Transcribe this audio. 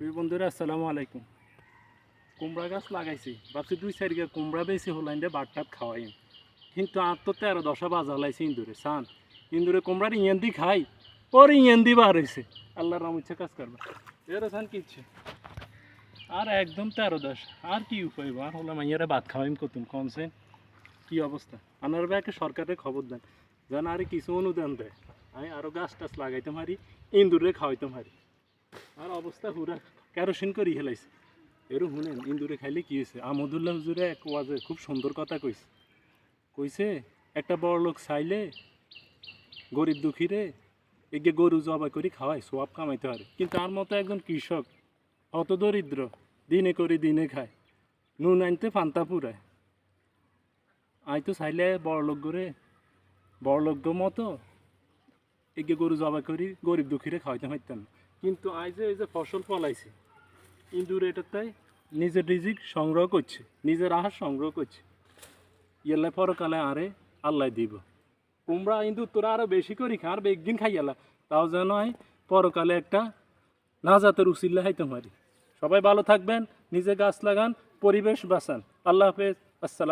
প্রিয় বন্ধুরা, আসসালামু আলাইকুম। কুমড়া গাছ লাগাইছি। ভাবছি দুই চার গা কুমড়া বেশি হলাইন দিয়ে বাটটাত খাওয়াই। কিন্তু আর তো তেরো দশা বাজা লাইছে ইন্দুরে সান ইন্দুরে কুমড়ার ইয়েন দি খাই, ওর ইয়েন দি বার হয়েছে আল্লাহর রাম ইচ্ছে কাজ করবে। এর সান কিচ্ছে আর একদম তেরো দশ। আর কি উপায় আর হলাম মাইয়ারে ভাত খাওয়াইম কতুম কনসেন কি অবস্থা? আনার ব্যাকে সরকারের খবর দেন। যেন আরে কিছু অনুদান দেয়। আমি আরও গাছ টাছ লাগাইতে পারি, ইন্দুরে খাওয়াইতে পারি। আর অবস্থা পুরা কেরোসিন করি হেলাইছে। এরও শুনেন, ইন্দুরে খাইলে কি হয়েছে আমদুল্লাহ হুজুরে এক ওয়াজে খুব সুন্দর কথা কইছে। কইছে, একটা বড় লোক চাইলে গরিব দুঃখীরে এগে গরু জবাই করে খাওয়ায়, সোয়াব কামাইতে পারে। কিন্তু তার মতো একজন কৃষক, অত দরিদ্র, দিনে করে দিনে খায়। নুন আনতে ফান্তা পুরায়। আই তো চাইলে বড় লোক করে মতো এগে গরু জবাই করি গরিব দুঃখীরে খাওয়াইতে পারতাম। কিন্তু আই যে এই যে ফসল ফলাইছে ইন্দুর এটাতে নিজের রিজিক সংগ্রহ করছে, নিজের আহার সংগ্রহ করছে। ইয়েলে পরকালে আরে আল্লাহ দিব। কুমড়া ইন্দু তোরা আরও বেশি করি খা, আর একদিন খাইয়ালা তাও যেন পরকালে একটা নাজাতের উচিল্লা হাইতে পারি সবাই ভালো থাকবেন, নিজে গাছ লাগান, পরিবেশ বাঁচান। আল্লাহ হাফেজ, আসসালাম।